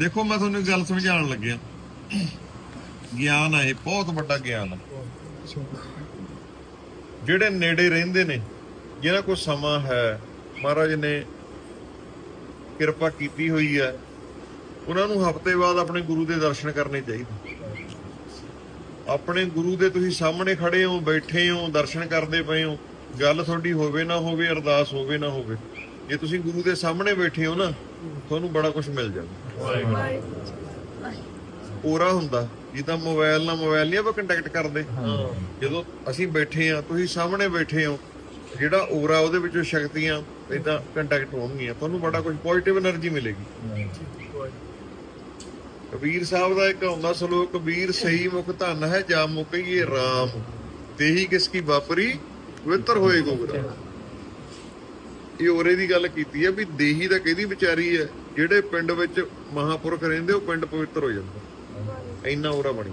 ਦੇਖੋ, ਮੈਂ ਤੁਹਾਨੂੰ ਇੱਕ ਗੱਲ ਸਮਝਾਉਣ ਲੱਗਿਆ। ਗਿਆਨ ਆ, ਇਹ ਬਹੁਤ ਵੱਡਾ ਗਿਆਨ ਆ। ਜਿਹੜੇ ਨੇੜੇ ਰਹਿੰਦੇ ਨੇ ਜਿਹਨਾਂ ਕੋਲ ਸਮਾਂ ਹੈ, ਮਹਾਰਾਜ ਨੇ ਕਿਰਪਾ ਕੀਤੀ ਹੋਈ ਹੈ, ਉਹਨਾਂ ਨੂੰ ਹਫ਼ਤੇ ਬਾਅਦ ਆਪਣੇ ਗੁਰੂ ਦੇ ਦਰਸ਼ਨ ਕਰਨੇ ਚਾਹੀਦੇ। ਆਪਣੇ ਗੁਰੂ ਦੇ ਤੁਸੀਂ ਸਾਹਮਣੇ ਖੜੇ ਹੋ, ਬੈਠੇ ਹੋ, ਦਰਸ਼ਨ ਕਰਦੇ ਪਏ ਹੋ, ਗੱਲ ਤੁਹਾਡੀ ਹੋਵੇ ਨਾ ਹੋਵੇ, ਅਰਦਾਸ ਹੋਵੇ ਨਾ ਹੋਵੇ। ਜੇ ਤੁਸੀਂ ਗੁਰੂ ਦੇ ਸਾਹਮਣੇ ਬੈਠੇ ਹੋ ਨਾ, ਤੁਹਾਨੂੰ ਬੜਾ ਕੁਝ ਮਿਲ ਜਾਊਗਾ ਪੂਰਾ ਹੁੰਦਾ। ਜਿੱਦਾਂ ਮੋਬਾਈਲ ਨਾਲ ਮੋਬਾਈਲ ਨਹੀਂ ਆਪਾਂ ਕੰਟੈਕਟ ਕਰਦੇ। ਜਦੋਂ ਅਸੀਂ ਬੈਠੇ ਆ ਤੁਸੀਂ ਸਾਹਮਣੇ ਬੈਠੇ ਹੋ, ਜਿਹੜਾ ਔਰਾ ਉਹਦੇ ਵਿੱਚੋਂ ਸ਼ਕਤੀਆਂ ਇਦਾਂ ਕੰਟੈਕਟ ਹੋਣਗੀਆਂ, ਤੁਹਾਨੂੰ ਬੜਾ ਕੁਝ ਪੋਜ਼ਿਟਿਵ એનર્ਜੀ ਮਿਲੇਗੀ। ਕਬੀਰ ਸਾਹਿਬ ਦਾ ਇੱਕ ਹੁੰਦਾ ਸਲੋਕ, ਕਬੀਰ ਸਹੀ ਮੁਖ ਧਨ ਹੈ, ਜਾ ਮੁਕਈਏ RAM ਤੇਹੀ ਕਿਸ ਕੀ ਵਾਪਰੀ, ਪਵਿੱਤਰ ਹੋਏ ਗੁਰੂ ਇਹ ਔਰੇ ਦੀ ਗੱਲ ਕੀਤੀ ਹੈ ਵੀ ਦੇਹੀ ਦਾ ਕਿਹਦੀ ਵਿਚਾਰੀ ਹੈ? ਜਿਹੜੇ ਪਿੰਡ ਵਿੱਚ ਮਹਾਪੁਰਖ ਰਹਿੰਦੇ, ਉਹ ਪਿੰਡ ਪਵਿੱਤਰ ਹੋ ਜਾਂਦਾ। ਇੰਨਾ ਔਰਾ ਬਣੀ।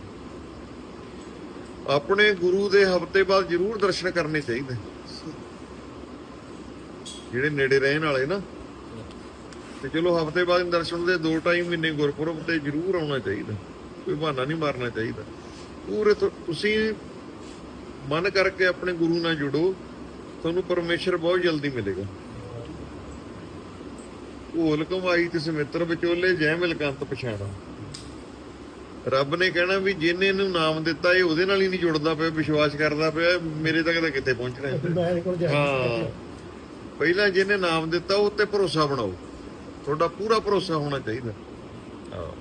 ਆਪਣੇ ਗੁਰੂ ਦੇ ਹਫ਼ਤੇ ਬਾਅਦ ਜ਼ਰੂਰ ਦਰਸ਼ਨ ਕਰਨੇ ਚਾਹੀਦੇ। ਜਿਹੜੇ ਨੇੜੇ ਰਹਿਣ ਵਾਲੇ ਨਾ। ਤੇ ਚਲੋ ਹਫ਼ਤੇ ਬਾਅਦ ਦਰਸ਼ਨ ਦੇ ਦੋ ਟਾਈਮ ਮਹੀਨੇ ਗੁਰਪੁਰਬ ਤੇ ਜ਼ਰੂਰ ਆਉਣਾ ਚਾਹੀਦਾ। ਕੋਈ ਬਹਾਨਾ ਨਹੀਂ ਮਾਰਨਾ ਚਾਹੀਦਾ। ਪੂਰੇ ਤੁਸੀਂ ਮਨ ਕਰਕੇ ਆਪਣੇ ਗੁਰੂ ਨਾਲ ਜੁੜੋ। ਤੁਹਾਨੂੰ ਪਰਮੇਸ਼ਰ ਬਹੁਤ ਜਲਦੀ ਮਿਲੇਗਾ। ਭੋਲ ਕਮਾਈ ਤਿਸ ਮਿੱਤਰ ਵਿਚੋਲੇ ਜੈ ਮਿਲ ਕੰਤ ਪਛਾਣਾ। ਰੱਬ ਨੇ ਕਹਿਣਾ ਵੀ ਜਿਹਨੇ ਇਹਨੂੰ ਨਾਮ ਦਿੱਤਾ ਇਹ ਉਹਦੇ ਨਾਲ ਹੀ ਨਹੀਂ ਜੁੜਦਾ ਪਿਆ ਵਿਸ਼ਵਾਸ ਕਰਦਾ ਪਿਆ ਮੇਰੇ ਤੱਕ ਤਾਂ ਕਿੱਥੇ ਪਹੁੰਚਣਾ ਹੈ। ਹਾਂ ਪਹਿਲਾਂ ਜਿਹਨੇ ਨਾਮ ਦਿੱਤਾ ਉਹ ਤੇ ਭਰੋਸਾ ਬਣਾਓ। ਤੁਹਾਡਾ ਪੂਰਾ ਭਰੋਸਾ ਹੋਣਾ ਚਾਹੀਦਾ। ਹਾਂ।